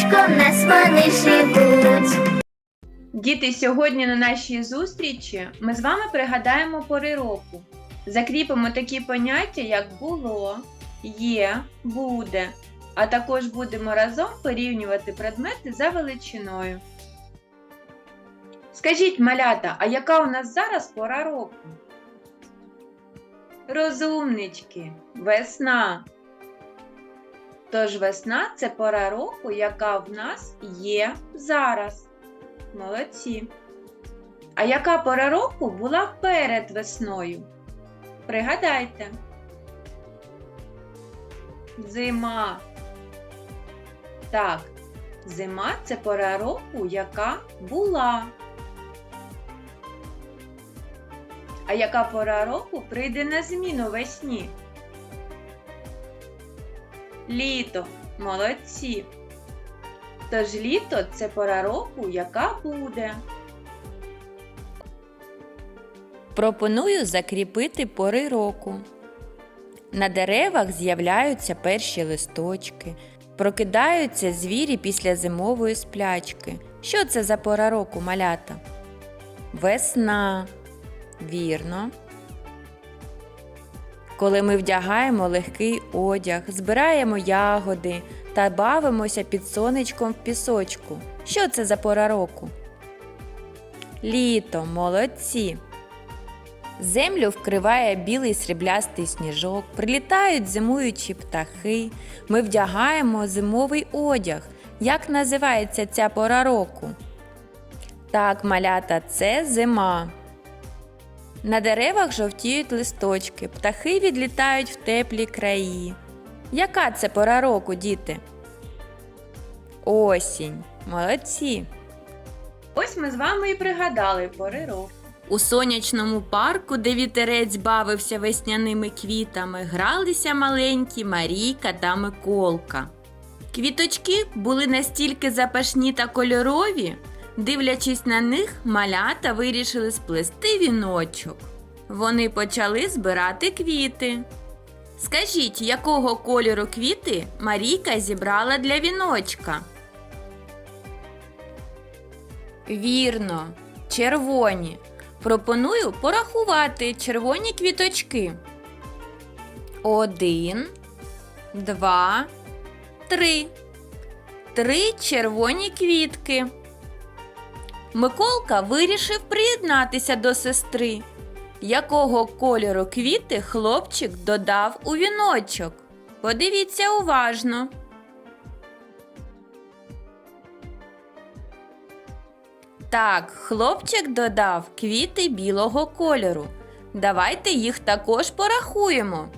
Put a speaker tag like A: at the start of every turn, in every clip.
A: садочку нас вони живуть.
B: Діти, сьогодні на нашій зустрічі ми з вами пригадаємо пори року. Закріпимо такі поняття, як було, є, буде, а також будемо разом порівнювати предмети за величиною. Скажіть, малята, а яка у нас зараз пора року? Розумнички, весна. Тож весна це пора року, яка в нас є зараз. Молодці. А яка пора року була перед весною? Пригадайте. Зима. Так, зима це пора року, яка була. А яка пора року прийде на зміну весні? Літо. Молодці. Тож літо це пора року, яка буде.
C: Пропоную закріпити пори року. На деревах з'являються перші листочки, прокидаються звірі після зимової сплячки. Що це за пора року, малята? Весна. Вірно. Коли ми вдягаємо легкий одяг, збираємо ягоди та бавимося під сонечком в пісочку. Що це за пора року? Літо, молодці. Землю вкриває білий сріблястий сніжок, прилітають зимуючі птахи. Ми вдягаємо зимовий одяг. Як називається ця пора року? Так, малята, це зима. На деревах жовтіють листочки, птахи відлітають в теплі краї. Яка це пора року, діти? Осінь. Молодці.
B: Ось ми з вами і пригадали пори року.
C: У сонячному парку, де вітерець бавився весняними квітами, гралися маленькі Марійка та Миколка. Квіточки були настільки запашні та кольорові, дивлячись на них, малята вирішили сплести віночок. Вони почали збирати квіти. Скажіть, якого кольору квіти Марійка зібрала для віночка? Вірно, червоні. Пропоную порахувати червоні квіточки. Один, два, три. Три червоні квітки. Миколка вирішив приєднатися до сестри. Якого кольору квіти хлопчик додав у віночок? Подивіться уважно. Так, хлопчик додав квіти білого кольору. Давайте їх також порахуємо.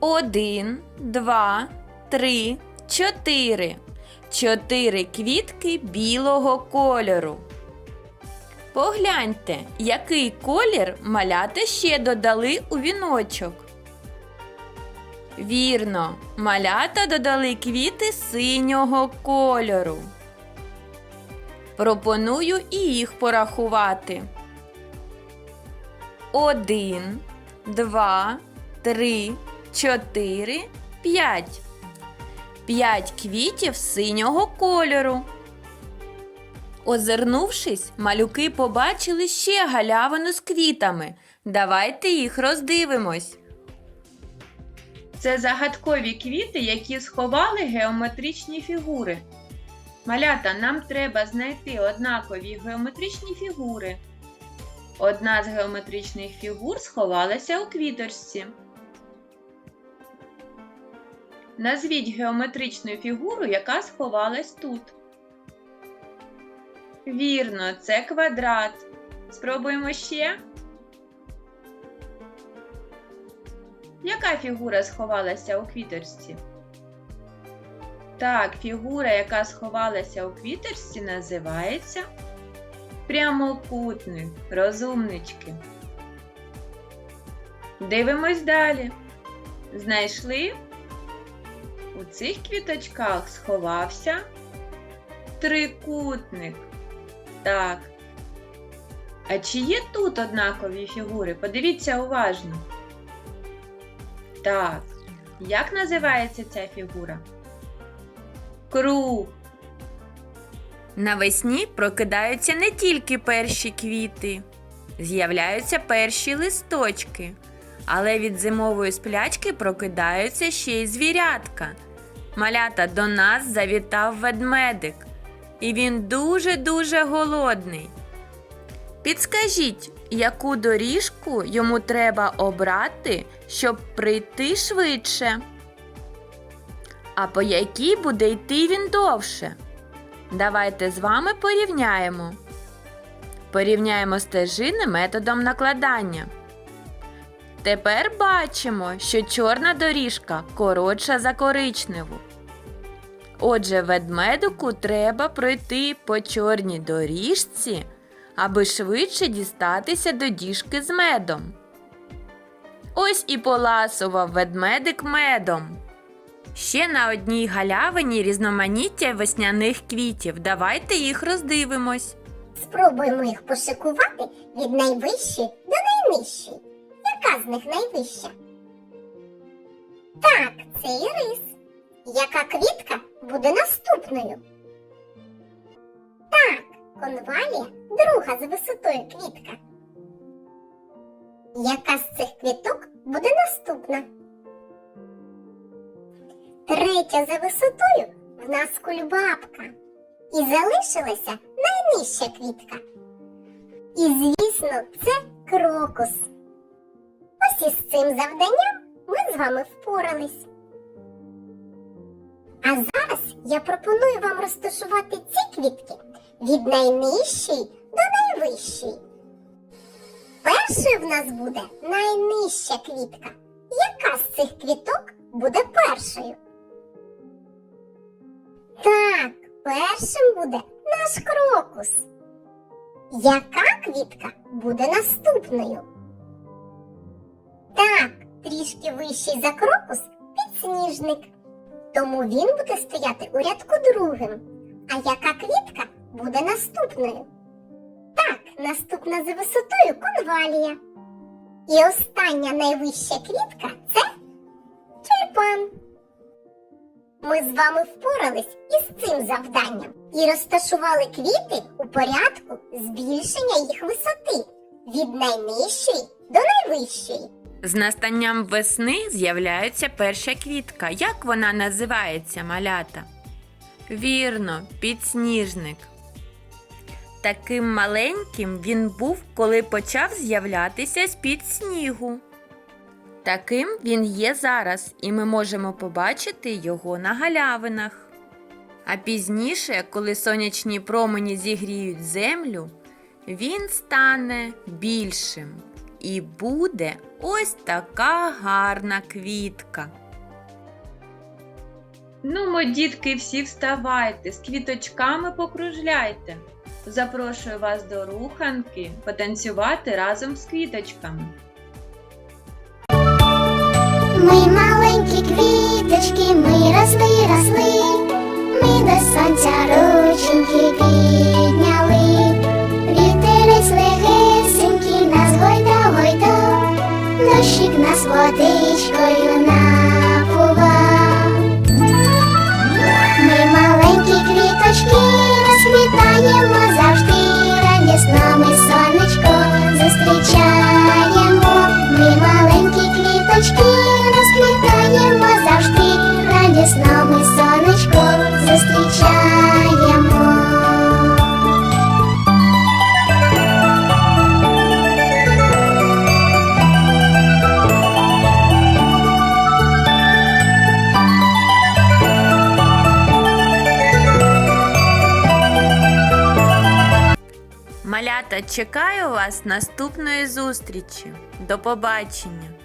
C: Один, два, три, чотири. Чотири квітки білого кольору. Погляньте, який колір малята ще додали у віночок. Вірно, малята додали квіти синього кольору. Пропоную і їх порахувати. Один, два, три, чотири, п'ять. П'ять квітів синього кольору. Озирнувшись, малюки побачили ще галявину з квітами. Давайте їх роздивимось.
B: Це загадкові квіти, які сховали геометричні фігури. Малята, нам треба знайти однакові геометричні фігури. Одна з геометричних фігур сховалася у квіторсці. Назвіть геометричну фігуру, яка сховалась тут. Вірно, це квадрат. Спробуємо ще. Яка фігура сховалася у квіторсці? Так, фігура, яка сховалася у квіторсці, називається прямокутник, розумнички. Дивимось далі. Знайшли? У цих квіточках сховався трикутник. Так. А чи є тут однакові фігури? Подивіться уважно. Так. Як називається ця фігура? Круг.
C: Навесні прокидаються не тільки перші квіти, з'являються перші листочки, але від зимової сплячки прокидаються ще й звірятка. Малята до нас завітав ведмедик, і він дуже-дуже голодний. Підскажіть, яку доріжку йому треба обрати, щоб прийти швидше? А по якій буде йти він довше? Давайте з вами порівняємо. Порівняємо стежини методом накладання. Тепер бачимо, що чорна доріжка коротша за коричневу. Отже, ведмедику треба пройти по чорній доріжці, аби швидше дістатися до діжки з медом. Ось і поласував ведмедик медом. Ще на одній галявині різноманіття весняних квітів. Давайте їх роздивимось.
D: Спробуємо їх пошикувати від найвищої до найнижчої. Яка з них найвища? Так, це ірис. Яка квітка буде наступною? Так, конвалія друга за висотою квітка. Яка з цих квіток буде наступна? Третя за висотою в нас кульбабка. І залишилася найнижча квітка. І, звісно, це крокус. Ось із цим завданням ми з вами впорались. А зараз я пропоную вам розташувати ці квітки від найнижчої до найвищої. Першою в нас буде найнижча квітка. Яка з цих квіток буде першою? Так, першим буде наш крокус. Яка квітка буде наступною? Так, трішки вищий за крокус підсніжник. Тому він буде стояти у рядку другим. А яка квітка буде наступною? Так, наступна за висотою конвалія. І остання найвища квітка це тюльпан. Ми з вами впорались із цим завданням і розташували квіти у порядку збільшення їх висоти від найнижчої до найвищої.
C: З настанням весни з'являється перша квітка. Як вона називається, малята? Вірно, підсніжник. Таким маленьким він був, коли почав з'являтися з-під снігу. Таким він є зараз, і ми можемо побачити його на галявинах. А пізніше, коли сонячні промені зігріють землю, він стане більшим і буде ось така гарна квітка.
B: Ну, мо, дітки, всі вставайте, з квіточками покружляйте. Запрошую вас до руханки потанцювати разом з квіточками.
D: Ми маленькі квіточки, ми росли, росли, ми до сонця рученьки
C: чекаю вас наступної зустрічі. До побачення!